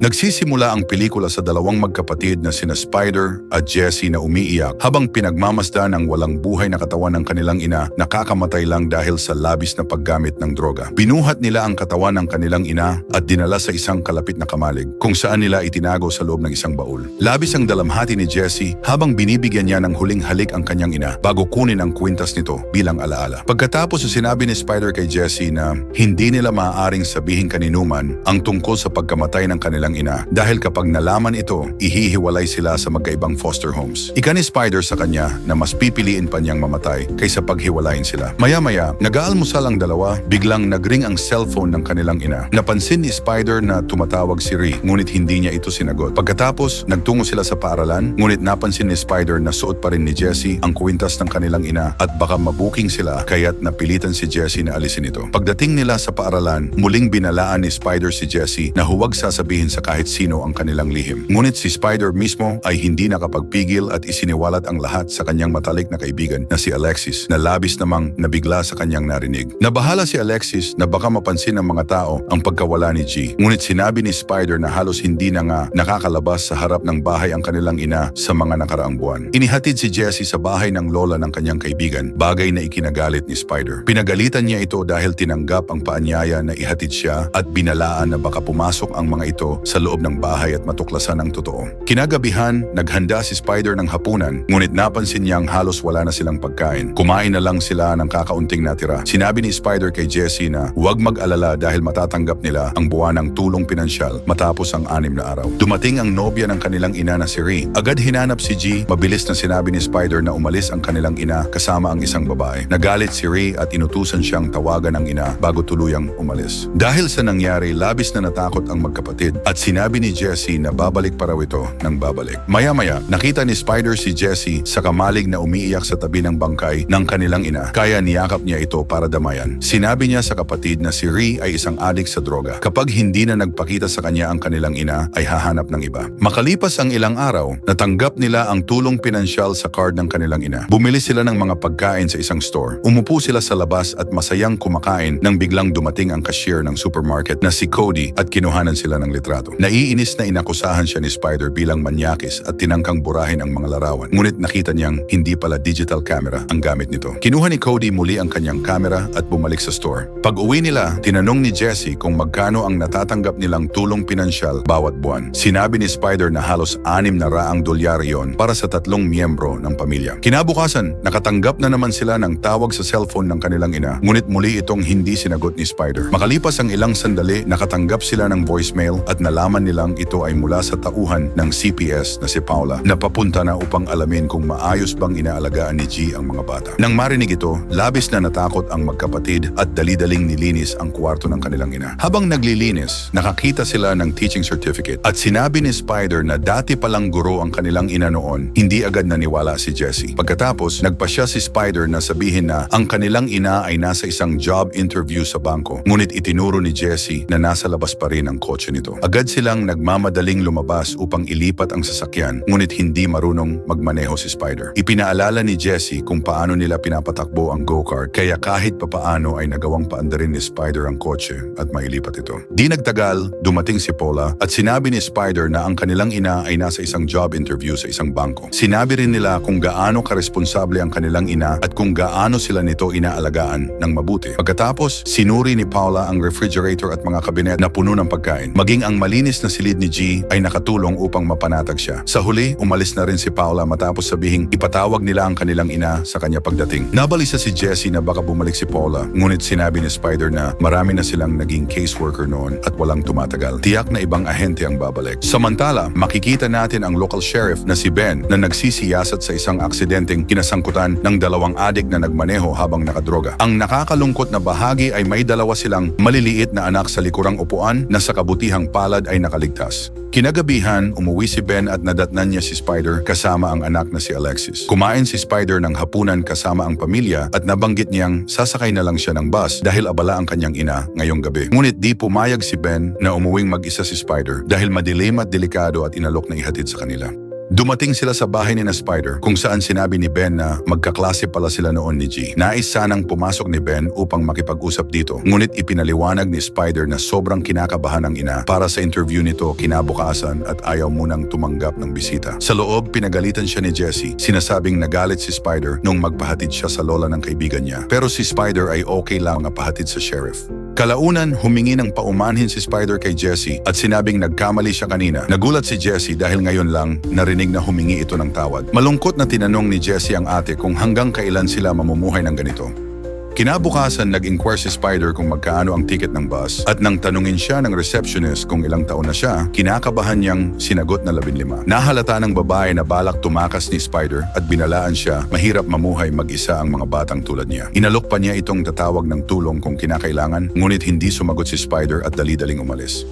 Nagsisimula ang pelikula sa dalawang magkapatid na sina Spider at Jessie na umiiyak habang pinagmamasdan ang walang buhay na katawan ng kanilang ina na kakamatay lang dahil sa labis na paggamit ng droga. Binuhat nila ang katawan ng kanilang ina at dinala sa isang kalapit na kamalig kung saan nila itinago sa loob ng isang baul. Labis ang dalamhati ni Jessie habang binibigyan niya ng huling halik ang kanyang ina bago kunin ang kwintas nito bilang alaala. Pagkatapos sinabi ni Spider kay Jessie na hindi nila maaaring sabihin kaninuman ang tungkol sa pagkamatay ng kanilang ina dahil kapag nalaman ito, ihihiwalay sila sa magkaibang foster homes. Ika ni Spider sa kanya na mas pipiliin pa niyang mamatay kaysa paghiwalayin sila. Maya-maya, nag-aalmusal ang dalawa, biglang nagring ang cellphone ng kanilang ina. Napansin ni Spider na tumatawag si Ree, ngunit hindi niya ito sinagot. Pagkatapos, nagtungo sila sa paaralan, ngunit napansin ni Spider na suot pa rin ni Jessie ang kwintas ng kanilang ina at baka mabuking sila kaya't napilitan si Jessie na alisin ito. Pagdating nila sa paaralan, muling binalaan ni Spider si Jessie na huwag sasabihin sa kahit sino ang kanilang lihim. Ngunit si Spider mismo ay hindi nakapagpigil at isiniwalat ang lahat sa kanyang matalik na kaibigan na si Alexis na labis namang nabigla sa kanyang narinig. Nabahala si Alexis na baka mapansin ng mga tao ang pagkawala ni G. Ngunit sinabi ni Spider na halos hindi na nga nakakalabas sa harap ng bahay ang kanilang ina sa mga nakaraang buwan. Inihatid si Jessie sa bahay ng lola ng kanyang kaibigan, bagay na ikinagalit ni Spider. Pinagalitan niya ito dahil tinanggap ang paanyaya na ihatid siya at binalaan na baka pumasok ang mga ito sa loob ng bahay at matuklasan ang totoo. Kinagabihan, naghanda si Spider ng hapunan, ngunit napansin niyang halos wala na silang pagkain. Kumain na lang sila ng kakaunting natira. Sinabi ni Spider kay Jessie na huwag mag-alala dahil matatanggap nila ang buwan ng tulong pinansyal matapos ang anim na araw. Dumating ang nobya ng kanilang ina na si Ree. Agad hinanap si G, mabilis na sinabi ni Spider na umalis ang kanilang ina kasama ang isang babae. Nagalit si Ree at inutusan siyang tawagan ang ina bago tuluyang umalis. Dahil sa nangyari, labis na natakot ang magkapatid at sinabi ni Jessie na babalik pa raw ito ng babalik. Maya-maya, nakita ni Spider si Jessie sa kamalig na umiiyak sa tabi ng bangkay ng kanilang ina. Kaya niyakap niya ito para damayan. Sinabi niya sa kapatid na si Ree ay isang adik sa droga. Kapag hindi na nagpakita sa kanya ang kanilang ina, ay hahanap ng iba. Makalipas ang ilang araw, natanggap nila ang tulong pinansyal sa card ng kanilang ina. Bumili sila ng mga pagkain sa isang store. Umupo sila sa labas at masayang kumakain nang biglang dumating ang cashier ng supermarket na si Cody at kinuhanan sila ng litrato. Naiinis na inakusahan siya ni Spider bilang manyakis at tinangkang burahin ang mga larawan. Ngunit nakita niyang hindi pala digital camera ang gamit nito. Kinuha ni Cody muli ang kanyang camera at bumalik sa store. Pag uwi nila, tinanong ni Jessie kung magkano ang natatanggap nilang tulong pinansyal bawat buwan. Sinabi ni Spider na halos anim na raang dolyar yon para sa tatlong miyembro ng pamilya. Kinabukasan, nakatanggap na naman sila ng tawag sa cellphone ng kanilang ina, ngunit muli itong hindi sinagot ni Spider. Makalipas ang ilang sandali, nakatanggap sila ng voicemail at nalaman nilang ito ay mula sa tauhan ng CPS na si Paula na papunta na upang alamin kung maayos bang inaalagaan ni G ang mga bata. Nang marinig ito, labis na natakot ang magkapatid at dali-daling nilinis ang kwarto ng kanilang ina. Habang naglilinis, nakakita sila ng teaching certificate at sinabi ni Spider na dati palang guro ang kanilang ina noon, hindi agad naniwala si Jessie. Pagkatapos, nagpasya si Spider na sabihin na ang kanilang ina ay nasa isang job interview sa bangko. Ngunit itinuro ni Jessie na nasa labas pa rin ang kotse nito. Agad silang nagmamadaling lumabas upang ilipat ang sasakyan, ngunit hindi marunong magmaneho si Spider. Ipinaalala ni Jessie kung paano nila pinapatakbo ang go-kart, kaya kahit papaano ay nagawang paandarin ni Spider ang kotse at mailipat ito. Di nagtagal, dumating si Paula at sinabi ni Spider na ang kanilang ina ay nasa isang job interview sa isang bangko. Sinabi rin nila kung gaano karesponsable ang kanilang ina at kung gaano sila nito inaalagaan ng mabuti. Pagkatapos, sinuri ni Paula ang refrigerator at mga kabinet na puno ng pagkain. Maging ang malinis na silid ni G ay nakatulong upang mapanatag siya. Sa huli, umalis na rin si Paula matapos sabihing ipatawag nila ang kanilang ina sa kanya pagdating. Nabalisa si Jessie na baka bumalik si Paula, ngunit sinabi ni Spider na marami na silang naging caseworker noon at walang tumatagal. Tiyak na ibang ahente ang babalik. Samantala, makikita natin ang local sheriff na si Ben na nagsisiyasat sa isang aksidenteng kinasangkutan ng dalawang adik na nagmaneho habang nakadroga. Ang nakakalungkot na bahagi ay may dalawa silang maliliit na anak sa likurang upuan na sa kabutihang palad ay nakaligtas. Kinagabihan, umuwi si Ben at nadatnan niya si Spider kasama ang anak na si Alexis. Kumain si Spider ng hapunan kasama ang pamilya at nabanggit niyang sasakay na lang siya ng bus dahil abala ang kanyang ina ngayong gabi. Ngunit di pumayag si Ben na umuwing mag-isa si Spider dahil madilim at delikado at inalok na ihatid sa kanila. Dumating sila sa bahay ni na Spider kung saan sinabi ni Ben na magkaklase pala sila noon ni G. Nais sanang pumasok ni Ben upang makipag-usap dito. Ngunit ipinaliwanag ni Spider na sobrang kinakabahan ng ina para sa interview nito kinabukasan at ayaw munang tumanggap ng bisita. Sa loob, pinagalitan siya ni Jesse. Sinasabing nagalit si Spider nung magpahatid siya sa lola ng kaibigan niya. Pero si Spider ay okay lang nga pahatid sa sheriff. Kalaunan, humingi ng paumanhin si Spider kay Jesse at sinabing nagkamali siya kanina. Nagulat si Jesse dahil ngayon lang narinig na humingi ito ng tawad. Malungkot na tinanong ni Jesse ang ate kung hanggang kailan sila mamumuhay ng ganito. Kinabukasan, nag-inquire si Spider kung magkaano ang ticket ng bus at nang tanungin siya ng receptionist kung ilang taon na siya, kinakabahan niyang sinagot na labinlima. Nahalata ng babae na balak tumakas ni Spider at binalaan siya mahirap mamuhay mag-isa ang mga batang tulad niya. Inalok pa niya itong tatawag ng tulong kung kinakailangan ngunit hindi sumagot si Spider at dali-daling umalis.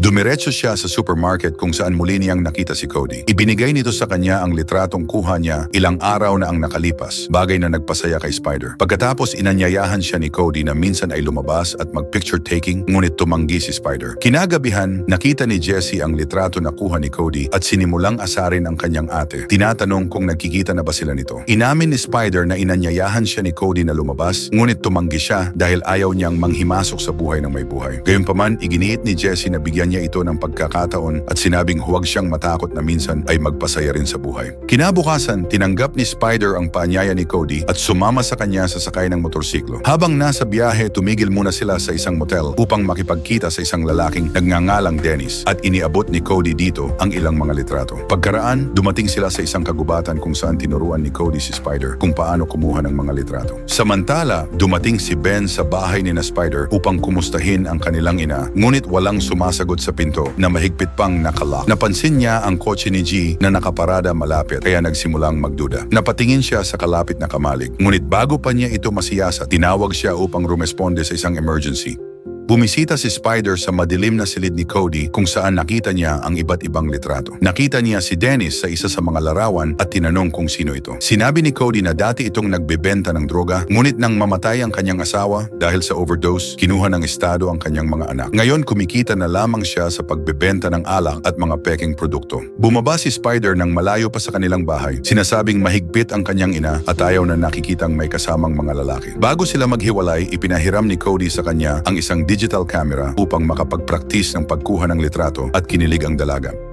Dumiretso siya sa supermarket kung saan muli niyang nakita si Cody. Ibinigay nito sa kanya ang litratong kuha niya ilang araw na ang nakalipas, bagay na nagpasaya kay Spider. Pagkatapos inanyayahan siya ni Cody na minsan ay lumabas at mag-picture taking ngunit tumanggi si Spider. Kinagabihan, nakita ni Jesse ang litrato na kuha ni Cody at sinimulang asarin ang kanyang ate. Tinatanong kung nagkikita na ba sila nito. Inamin ni Spider na inanyayahan siya ni Cody na lumabas ngunit tumanggi siya dahil ayaw niyang manghimasok sa buhay ng may buhay. Gayunpaman, iginiit ni Jesse na bigyan niya ito ng pagkakataon at sinabing huwag siyang matakot na minsan ay magpasaya rin sa buhay. Kinabukasan, tinanggap ni Spider ang paanyaya ni Cody at sumama sa kanya sa sakay ng motorsiklo. Habang nasa biyahe, tumigil muna sila sa isang motel upang makipagkita sa isang lalaking nagngangalang Dennis at iniabot ni Cody dito ang ilang mga litrato. Pagkaraan, dumating sila sa isang kagubatan kung saan tinuruan ni Cody si Spider kung paano kumuha ng mga litrato. Samantala, dumating si Ben sa bahay ni na Spider upang kumustahin ang kanilang ina ngunit walang sumasagot sa pinto na mahigpit pang nakalock. Napansin niya ang kotse ni G na nakaparada malapit kaya nagsimulang magduda. Napatingin siya sa kalapit na kamalig. Ngunit bago pa niya ito masiyasa, tinawag siya upang rumesponde sa isang emergency. Bumisita si Spider sa madilim na silid ni Cody kung saan nakita niya ang iba't ibang litrato. Nakita niya si Dennis sa isa sa mga larawan at tinanong kung sino ito. Sinabi ni Cody na dati itong nagbebenta ng droga, ngunit nang mamatay ang kanyang asawa dahil sa overdose, kinuha ng estado ang kanyang mga anak. Ngayon kumikita na lamang siya sa pagbebenta ng alak at mga peking produkto. Bumaba si Spider nang malayo pa sa kanilang bahay. Sinasabing mahigpit ang kanyang ina at ayaw na nakikitang may kasamang mga lalaki. Bago sila maghiwalay, ipinahiram ni Cody sa kanya ang isang digital camera upang makapag-practice ng pagkuha ng litrato at kinilig ang dalaga.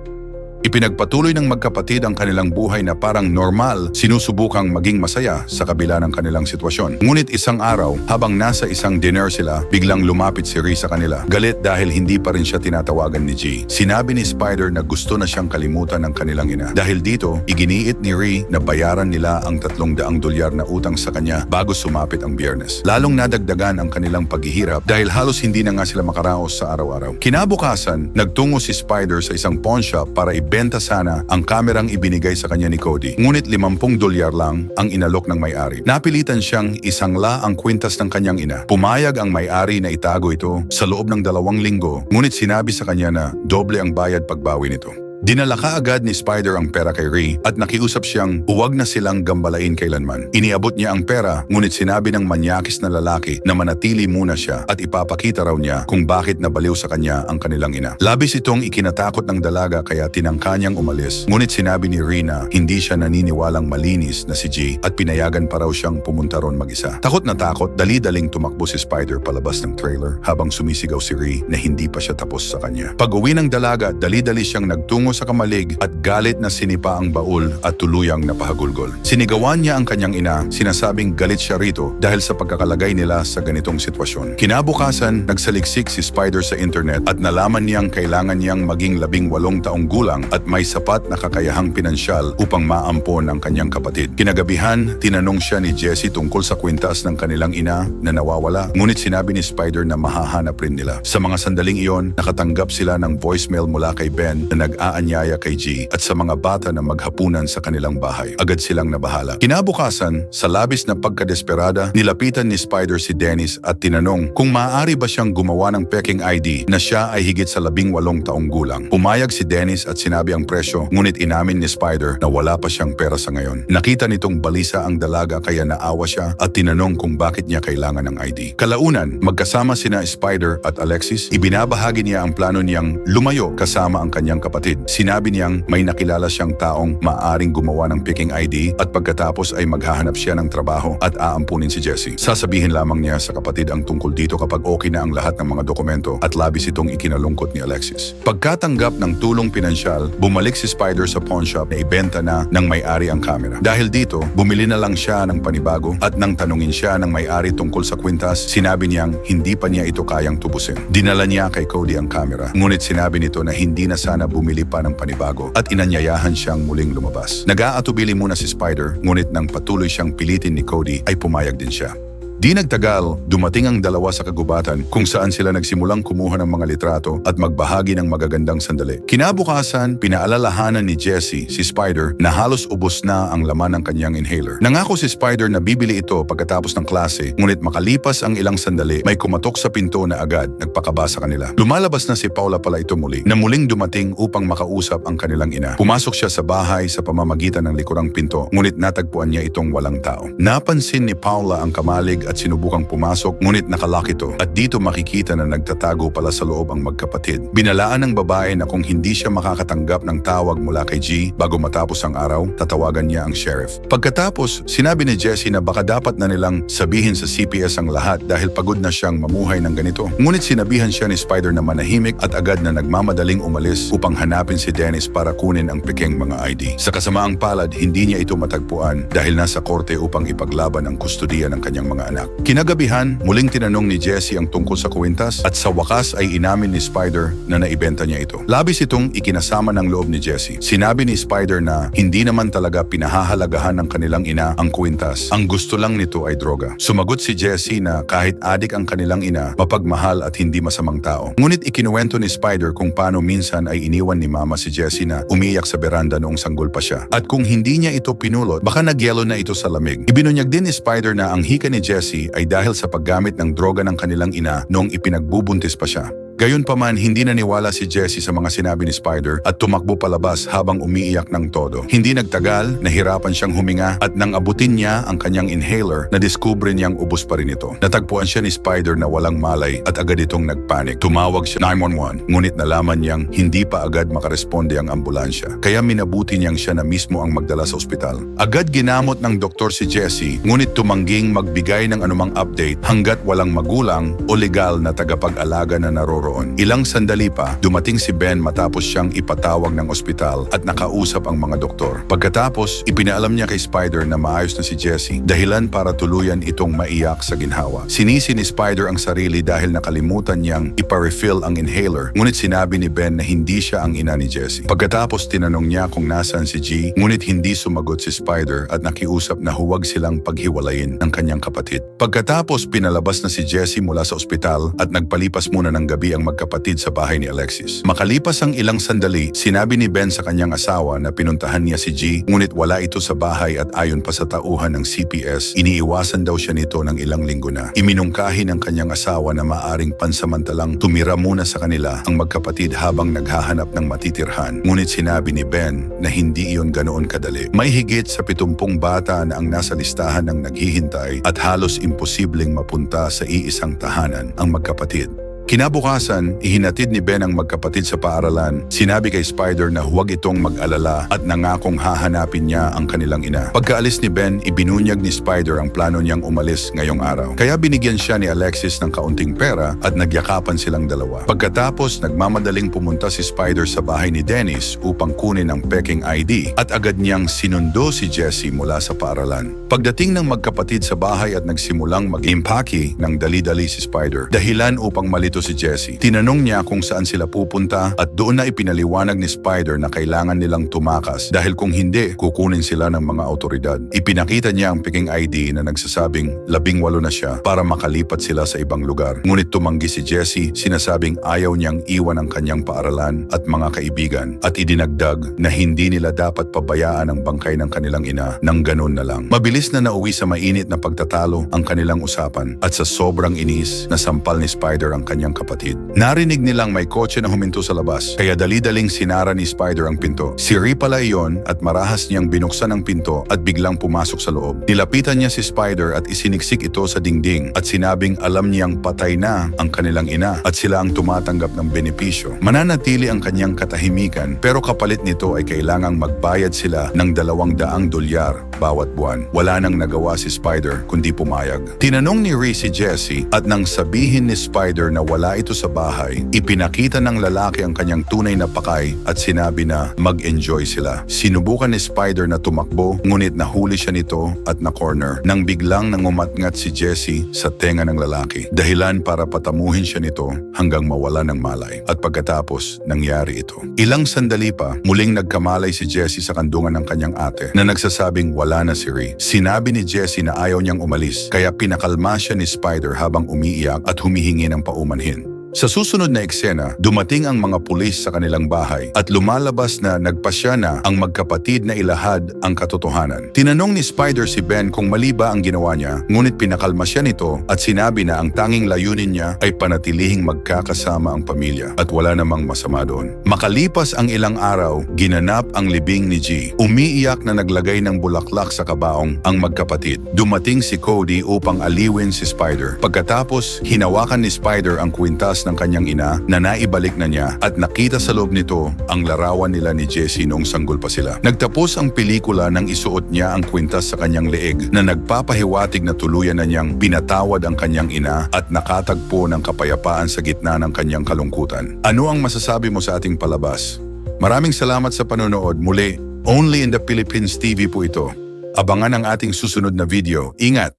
Ipinagpatuloy ng magkapatid ang kanilang buhay na parang normal, sinusubukang maging masaya sa kabila ng kanilang sitwasyon. Ngunit isang araw, habang nasa isang dinner sila, biglang lumapit si Ree sa kanila. Galit dahil hindi pa rin siya tinatawagan ni G. Sinabi ni Spider na gusto na siyang kalimutan ng kanilang ina. Dahil dito, iginiit ni Ree na bayaran nila ang tatlong daang dolyar na utang sa kanya bago sumapit ang biyernes. Lalong nadagdagan ang kanilang paghihirap dahil halos hindi na nga sila makaraos sa araw-araw. Kinabukasan, nagtungo si Spider sa isang pawn shop para ibenta sana ang kamerang ibinigay sa kanya ni Cody. Ngunit 50 dolyar lang ang inalok ng may-ari. Napilitan siyang isangla ang kwintas ng kanyang ina. Pumayag ang may-ari na itago ito sa loob ng dalawang linggo, ngunit sinabi sa kanya na doble ang bayad pagbawi nito. Dinala ka agad ni Spider ang pera kay Ree at nakiusap siyang huwag na silang gambalain kailanman. Iniabot niya ang pera ngunit sinabi ng manyakis na lalaki na manatili muna siya at ipapakita raw niya kung bakit nabaliw sa kanya ang kanilang ina. Labis itong ikinatakot ng dalaga kaya tinangka niyang umalis ngunit sinabi ni Ree na hindi siya naniniwalang malinis na si G at pinayagan pa raw siyang pumunta ron mag-isa. Takot na takot, dali-daling tumakbo si Spider palabas ng trailer habang sumisigaw si Ree na hindi pa siya tapos sa kanya. Pag uwi ng dalaga, dali-dali siyang nagtungo sa kamalig at galit na sinipa ang baul at tuluyang napahagulgol. Sinigawan niya ang kanyang ina, sinasabing galit siya rito dahil sa pagkakalagay nila sa ganitong sitwasyon. Kinabukasan, nagsaliksik si Spider sa internet at nalaman niyang kailangan niyang maging labing walong taong gulang at may sapat na kakayahang pinansyal upang maampon ang kanyang kapatid. Kinagabihan, tinanong siya ni Jesse tungkol sa kwintas ng kanilang ina na nawawala. Ngunit sinabi ni Spider na mahahanap rin nila. Sa mga sandaling iyon, nakatanggap sila ng voicemail mula kay Ben na nag-aanyaya kay G at sa mga bata na maghapunan sa kanilang bahay. Agad silang nabahala. Kinabukasan, sa labis na pagkadesperada, nilapitan ni Spider si Dennis at tinanong kung maaari ba siyang gumawa ng peking ID na siya ay higit sa labing walong taong gulang. Pumayag si Dennis at sinabi ang presyo ngunit inamin ni Spider na wala pa siyang pera sa ngayon. Nakita nitong balisa ang dalaga kaya naawa siya at tinanong kung bakit niya kailangan ng ID. Kalaunan, magkasama sina Spider at Alexis, ibinabahagi niya ang plano niyang lumayo kasama ang kanyang kapatid. Sinabi niyang may nakilala siyang taong maaring gumawa ng picking ID at pagkatapos ay maghahanap siya ng trabaho at aampunin si Jesse. Sasabihin lamang niya sa kapatid ang tungkol dito kapag okay na ang lahat ng mga dokumento at labis itong ikinalungkot ni Alexis. Pagkatanggap ng tulong pinansyal, bumalik si Spider sa pawn shop na ibenta na ng may-ari ang kamera. Dahil dito, bumili na lang siya ng panibago at nang tanungin siya ng may-ari tungkol sa kwintas, sinabi niyang hindi pa niya ito kayang tubusin. Dinala niya kay Cody ang kamera, ngunit sinabi nito na hindi na sana bumili pa ng panibago at inanyayahan siyang muling lumabas. Nag-aatubili muna si Spider, ngunit nang patuloy siyang pilitin ni Cody ay pumayag din siya. Di nagtagal, dumating ang dalawa sa kagubatan kung saan sila nagsimulang kumuha ng mga litrato at magbahagi ng magagandang sandali. Kinabukasan, pinaalalahanan ni Jesse si Spider na halos ubos na ang laman ng kanyang inhaler. Nangako si Spider na bibili ito pagkatapos ng klase, ngunit makalipas ang ilang sandali, may kumatok sa pinto na agad nagpakaba sa kanila. Lumalabas na si Paula pala ito muli, na muling dumating upang makausap ang kanilang ina. Pumasok siya sa bahay sa pamamagitan ng likurang pinto, ngunit natagpuan niya itong walang tao. Napansin ni Paula ang kamalig at sinubukang pumasok, ngunit nakalock ito. At dito makikita na nagtatago pala sa loob ang magkapatid. Binalaan ng babae na kung hindi siya makakatanggap ng tawag mula kay G bago matapos ang araw, tatawagan niya ang sheriff. Pagkatapos, sinabi ni Jesse na baka dapat na nilang sabihin sa CPS ang lahat dahil pagod na siyang mamuhay ng ganito. Ngunit sinabihan siya ni Spider na manahimik at agad na nagmamadaling umalis upang hanapin si Dennis para kunin ang peking mga ID. Sa kasamaang palad, hindi niya ito matagpuan dahil nasa korte upang ipaglaban ang kustudiya ng kanyang mga anak. Kinagabihan, muling tinanong ni Jesse ang tungkol sa kwintas at sa wakas ay inamin ni Spider na naibenta niya ito. Labis itong ikinasama ng loob ni Jesse. Sinabi ni Spider na hindi naman talaga pinahahalagahan ng kanilang ina ang kwintas. Ang gusto lang nito ay droga. Sumagot si Jesse na kahit adik ang kanilang ina, mapagmahal at hindi masamang tao. Ngunit ikinuwento ni Spider kung paano minsan ay iniwan ni Mama si Jesse na umiyak sa beranda noong sanggol pa siya. At kung hindi niya ito pinulot, baka nagyelo na ito sa lamig. Ibinunyag din ni Spider na ang hika ni Jesse ay dahil sa paggamit ng droga ng kanilang ina noong ipinagbubuntis pa siya. Gayunpaman, hindi naniwala si Jesse sa mga sinabi ni Spider at tumakbo palabas habang umiiyak ng todo. Hindi nagtagal, nahirapan siyang huminga at nang abutin niya ang kanyang inhaler, nadiskubre niyang ubos pa rin ito. Natagpuan siya ni Spider na walang malay at agad itong nagpanik. Tumawag siya 911, ngunit nalaman niyang hindi pa agad makaresponde ang ambulansya. Kaya minabuti niyang siya na mismo ang magdala sa ospital. Agad ginamot ng doktor si Jesse, ngunit tumangging magbigay ng anumang update hanggat walang magulang o legal na tagapag-alaga na naroroon. Ilang sandali pa, dumating si Ben matapos siyang ipatawag ng ospital at nakausap ang mga doktor. Pagkatapos, ipinaalam niya kay Spider na maayos na si Jesse, dahilan para tuluyan itong maiyak sa ginhawa. Sinisi ni Spider ang sarili dahil nakalimutan niyang ipa-refill ang inhaler, ngunit sinabi ni Ben na hindi siya ang ina ni Jesse. Pagkatapos tinanong niya kung nasaan si G, ngunit hindi sumagot si Spider at nakiusap na huwag silang paghiwalayin ng kanyang kapatid. Pagkatapos pinalabas na si Jesse mula sa ospital at nagpalipas muna ng gabi ang magkapatid sa bahay ni Alexis. Makalipas ang ilang sandali, sinabi ni Ben sa kanyang asawa na pinuntahan niya si G, ngunit wala ito sa bahay at ayon pa sa tauhan ng CPS, iniiwasan daw siya nito ng ilang linggo na. Iminungkahi ng kanyang asawa na maaring pansamantalang tumira muna sa kanila ang magkapatid habang naghahanap ng matitirhan. Ngunit sinabi ni Ben na hindi iyon ganoon kadali. May higit sa pitumpung bata na ang nasa listahan ng naghihintay at halos imposibleng mapunta sa iisang tahanan ang magkapatid. Kinabukasan, ihinatid ni Ben ang magkapatid sa paaralan. Sinabi kay Spider na huwag itong mag-alala at nangakong hahanapin niya ang kanilang ina. Pagkaalis ni Ben, ibinunyag ni Spider ang plano niyang umalis ngayong araw. Kaya binigyan siya ni Alexis ng kaunting pera at nagyakapan silang dalawa. Pagkatapos, nagmamadaling pumunta si Spider sa bahay ni Dennis upang kunin ang peking ID at agad niyang sinundo si Jesse mula sa paaralan. Pagdating ng magkapatid sa bahay at nagsimulang mag-impaki ng dali-dali si Spider, dahilan upang malito si Jesse. Tinanong niya kung saan sila pupunta at doon na ipinaliwanag ni Spider na kailangan nilang tumakas dahil kung hindi, kukunin sila ng mga autoridad. Ipinakita niya ang peking ID na nagsasabing labing walo na siya para makalipat sila sa ibang lugar. Ngunit tumanggi si Jesse, sinasabing ayaw niyang iwan ang kanyang paaralan at mga kaibigan at idinagdag na hindi nila dapat pabayaan ang bangkay ng kanilang ina nang ganun na lang. Mabilis na nauwi sa mainit na pagtatalo ang kanilang usapan at sa sobrang inis, nasampal ni Spider ang kanyang kanyang kapatid. Narinig nilang may kotse na huminto sa labas, kaya dali-daling sinara ni Spider ang pinto. Si Ri pala iyon at marahas niyang binuksan ang pinto at biglang pumasok sa loob. Nilapitan niya si Spider at isiniksik ito sa dingding at sinabing alam niyang patay na ang kanilang ina at sila ang tumatanggap ng benepisyo. Mananatili ang kanyang katahimikan pero kapalit nito ay kailangang magbayad sila ng dalawang daang dolyar bawat buwan. Wala nang nagawa si Spider kundi pumayag. Tinanong ni Ray si Jesse at nang sabihin ni Spider na wala ito sa bahay, ipinakita ng lalaki ang kanyang tunay na pakay at sinabi na mag-enjoy sila. Sinubukan ni Spider na tumakbo ngunit nahuli siya nito at na-corner nang biglang nangumatngat si Jesse sa tenga ng lalaki. Dahilan para patamuhin siya nito hanggang mawala ng malay. At pagkatapos, nangyari ito. Ilang sandali pa, muling nagkamalay si Jesse sa kandungan ng kanyang ate na nagsasabing wala na si Ray. Sinabi ni Jesse na ayaw niyang umalis kaya pinakalma siya ni Spider habang umiiyak at humihingi ng paumanhin. Sa susunod na eksena, dumating ang mga pulis sa kanilang bahay at lumalabas na nagpasya na ang magkapatid na ilahad ang katotohanan. Tinanong ni Spider si Ben kung mali ba ang ginawa niya, ngunit pinakalma siya nito at sinabi na ang tanging layunin niya ay panatilihing magkakasama ang pamilya at wala namang masama doon. Makalipas ang ilang araw, ginanap ang libing ni G. Umiiyak na naglagay ng bulaklak sa kabaong ang magkapatid. Dumating si Cody upang aliwin si Spider. Pagkatapos, hinawakan ni Spider ang kwintas ng kanyang ina na naibalik na niya at nakita sa loob nito ang larawan nila ni Jesse noong sanggol pa sila. Nagtapos ang pelikula nang isuot niya ang kwintas sa kanyang leeg na nagpapahiwatig na tuluyan na niyang binatawad ang kanyang ina at nakatagpo ng kapayapaan sa gitna ng kanyang kalungkutan. Ano ang masasabi mo sa ating palabas? Maraming salamat sa panonood. Muli, only in the Philippines TV po ito. Abangan ang ating susunod na video. Ingat!